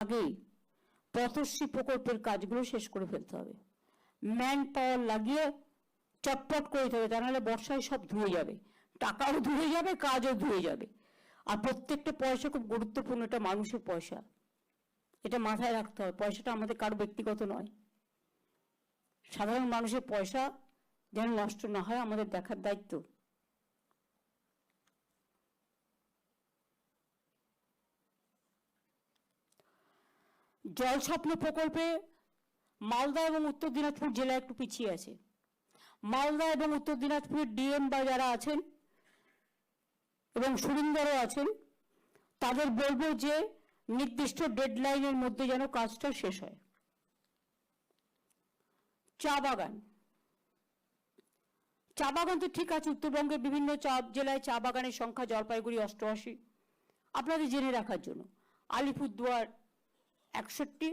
আগেই পথশ্রী প্রকল্পের কাজগুলো শেষ করে ফেলতে হবে। ম্যান পাওয়ার লাগিয়ে চটপট করে দিতে হবে, তা নাহলে বর্ষায় সব ধুয়ে যাবে। টাকাও ধুয়ে যাবে, কাজও ধুয়ে যাবে। আর প্রত্যেকটা পয়সা খুব গুরুত্বপূর্ণ, এটা মানুষের পয়সা। এটা মাথায় রাখতে হবে, পয়সাটা আমাদের কারও ব্যক্তিগত নয়। সাধারণ মানুষের পয়সা যেন নষ্ট না হয়, আমাদের দেখার দায়িত্ব। জল স্বপ্ন প্রকল্পে মালদা এবং উত্তর দিনাজপুর জেলা একটু পিছিয়ে আছে। মালদা এবং উত্তর দিনাজপুরের ডিএম বা যারা আছেন এবং সুরিন্দরও আছেন, তাদের বলব যে নির্দিষ্ট ডেডলাইনের মধ্যে যেন কাজটা শেষ হয়। চা বাগান। চা বাগান তো ঠিক আছে, উত্তরবঙ্গের বিভিন্ন চা জেলায় চা বাগানের সংখ্যা জলপাইগুড়ি অষ্টআশি। আপনাদের জেনে রাখার জন্য। আলিপুরদুয়ার একষট্টি,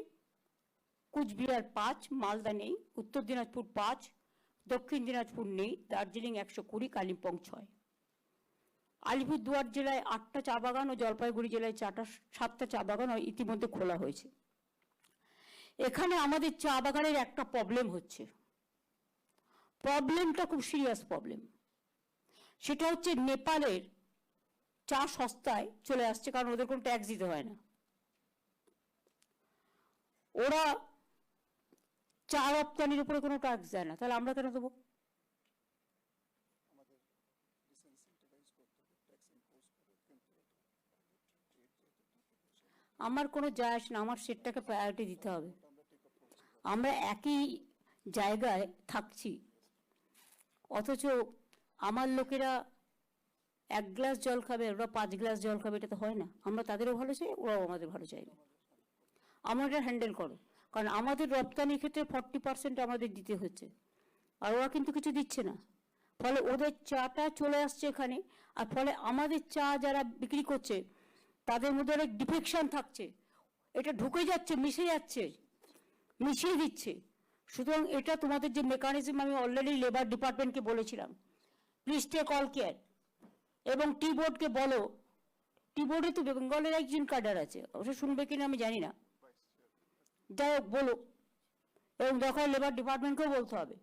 কুচবিহার পাঁচ, মালদা নেই, উত্তর দিনাজপুর পাঁচ, দক্ষিণ দিনাজপুর নেই, দার্জিলিং একশো কুড়ি, কালিম্পং ছয়। আলিপুরদুয়ার জেলায় আটটা চা বাগান ও জলপাইগুড়ি জেলায় চারটা, সাতটা চা বাগান ইতিমধ্যে খোলা হয়েছে। এখানে আমাদের চা বাগানের একটা প্রবলেম হচ্ছে। প্রবলেমটা খুব সিরিয়াস প্রবলেম সেটা হচ্ছে নেপালের চা সস্তায় চলে আসছে, কারণ ওদের কোনো ট্যাক্স দিতে হয় না। ওরা চা রপ্তানির উপরে কোনো ট্যাক্স দেয় না। তাহলে আমরা কেন দেবো? আমার কোনো যায় আসে না আমার সেটটাকে প্রায়োরিটি দিতে হবে। আমরা একই জায়গায় থাকছি। অথচ আমার লোকেরা এক গ্লাস জল খাবে ওরা পাঁচ গ্লাস জল খাবে এটা তো হয় না। আমরা তাদেরও ভালো চাই ওরাও আমাদের ভালো চাইবে। এটা হ্যান্ডেল করো। কারণ আমাদের রপ্তানির ক্ষেত্রে ফর্টি পার্সেন্ট আমাদের দিতে হচ্ছে। আর ওরা কিন্তু কিছু দিচ্ছে না। ফলে ওদের চাটা চলে আসছে এখানে। আর ফলে আমাদের চা যারা বিক্রি করছে, তাদের মধ্যে অনেক ডিফেকশন থাকছে। এটা ঢুকে যাচ্ছে, মিশে যাচ্ছে, মিশিয়ে দিচ্ছে। সুতরাং এটা তোমাদের যে মেকানিজম আমি অলরেডি লেবার ডিপার্টমেন্টকে বলেছিলাম। প্লিজ টেক অল কেয়ার এবং টি বোর্ডকে বলো। টি বোর্ডে তো বেঙ্গলের একজন কাডার আছে। ওটা শুনবে কিনা আমি জানি না। যাই হোক বলো এবং দেখো লেবার ডিপার্টমেন্টকেও বলতে হবে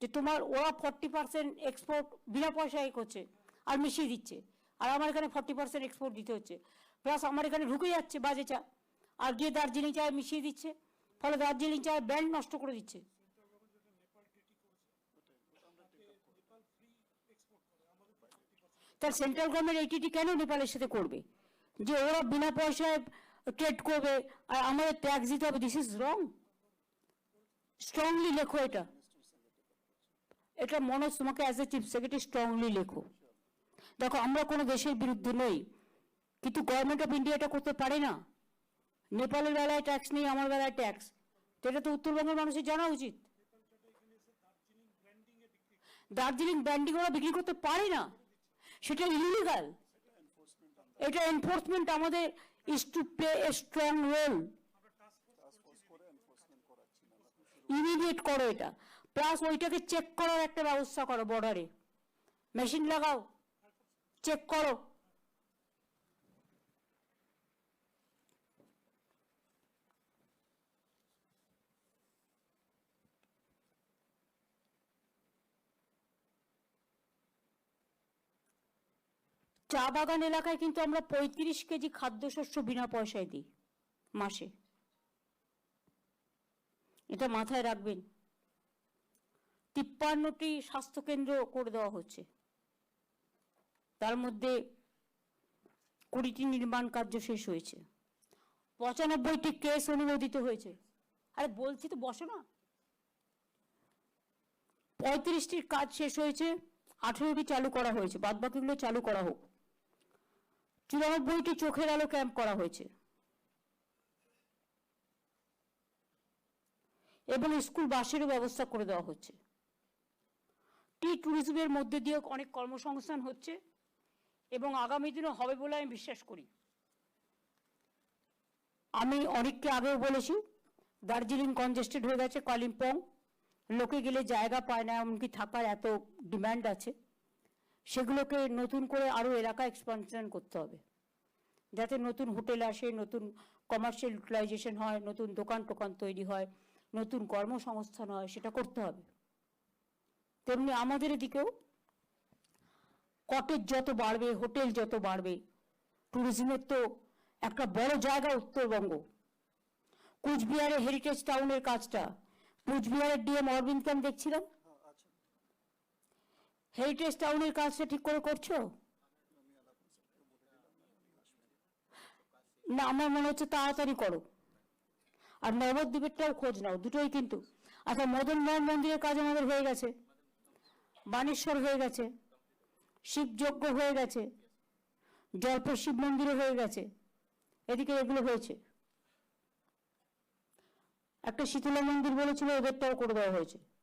যে তোমার ওরা ফর্টি পার্সেন্ট এক্সপোর্ট বিনা পয়সায় করছে আর মিশিয়ে দিচ্ছে। আর আমার এখানে ফর্টি পার্সেন্ট এক্সপোর্ট দিতে হচ্ছে। প্লাস আমার এখানে ঢুকে যাচ্ছে বাজে চা। আর গিয়ে দার্জিলিং চায় মিশিয়ে দিচ্ছে। ফলে দার্জিলিং চায় ব্যান্ড নষ্ট করে দিচ্ছে। তার সেন্ট্রাল গভর্নমেন্ট এইটিটি কেন নেপালের সাথে করবে? যে ওরা বিনা পয়সায় ট্রেড করবে আর আমাদের ট্যাক্স দিতে হবে দিস ইজ রং স্ট্রংলি লেখো এটা। এটা মনোজ, তোমাকে as a chief secretary strongly লেখো। দেখো, আমরা কোনো দেশের বিরুদ্ধে নই। কিন্তু গভর্নমেন্ট অফ ইন্ডিয়া এটা করতে পারে না। নেপালের বেলায় ট্যাক্স নেই, আমার বেলায় ট্যাক্স এটা তো উত্তরবঙ্গের মানুষের জানা উচিত। দার্জিলিং ব্র্যান্ডিং ওরা বিক্রি করতে পারে না। সেটা ইলিগাল এটা এনফোর্সমেন্ট আমাদের is to play a strong role immediate করো এটা। প্লাস ওইটাকে চেক করার একটা ব্যবস্থা করো বর্ডারে মেশিন লাগাও। চেক করো। চা বাগান এলাকায় কিন্তু আমরা পঁয়ত্রিশ কেজি খাদ্যশস্য বিনা পয়সায় দিই, মাসে। এটা মাথায় রাখবেন। তিপ্পান্নটি স্বাস্থ্যকেন্দ্র করে দেওয়া হচ্ছে। তার মধ্যে কুড়িটি নির্মাণ কার্য শেষ হয়েছে। পঁচানব্বইটি কেস অনুমোদিত হয়েছে। আরে বলছি তো, বসো না। পঁয়ত্রিশটির কাজ শেষ হয়েছে, আঠেরোটি চালু করা হয়েছে। বাদ বাকিগুলো চালু করা হোক। চুরানব্বইটি চোখের আলো ক্যাম্প করা হয়েছে। এবং স্কুল বাসেরও ব্যবস্থা করে দেওয়া হচ্ছে। টি ট্যুরিজমের মধ্যে দিয়ে অনেক কর্মসংস্থান হচ্ছে এবং আগামী দিনও হবে বলে আমি বিশ্বাস করি। আমি অনেককে আগেও বলেছি, দার্জিলিং কনজেস্টেড হয়ে গেছে, কালিম্পং। লোকে গেলে জায়গা পায় না, এমনকি থাকার এত ডিমান্ড আছে। সেগুলোকে নতুন করে আরও এলাকা এক্সপানশন করতে হবে। যাতে নতুন হোটেল আসে, নতুন কমার্শিয়াল ইউটিলাইজেশন হয়, নতুন দোকান টোকান তৈরি হয়, নতুন কর্মসংস্থান হয়, সেটা করতে হবে। তেমনি আমাদের এদিকেও কটেজ যত বাড়বে হোটেল যত বাড়বে ট্যুরিজমের তো একটা বড় জায়গা উত্তরবঙ্গ। কুচবিহারের হেরিটেজ টাউনের কাজটা, কুচবিহারের ডিএম অরবিন্দকে আমি দেখছিলাম? হেরিটেজ টাউনের কাজটা ঠিক করে করছ? না, আমার মনে হচ্ছে তাড়াতাড়ি করো। আর নবদ্বীপেরটাও খোঁজ নাও, দুটোই কিন্তু। আচ্ছা মদন মোহন মন্দিরের কাজ আমাদের হয়ে গেছে। বানেশ্বর হয়ে গেছে। শিবযজ্ঞ হয়ে গেছে। জয়পুর শিব মন্দিরও হয়ে গেছে। এদিকে এগুলো হয়েছে। একটা শীতলা মন্দির বলেছিল, ওদেরটাও করে দেওয়া হয়েছে।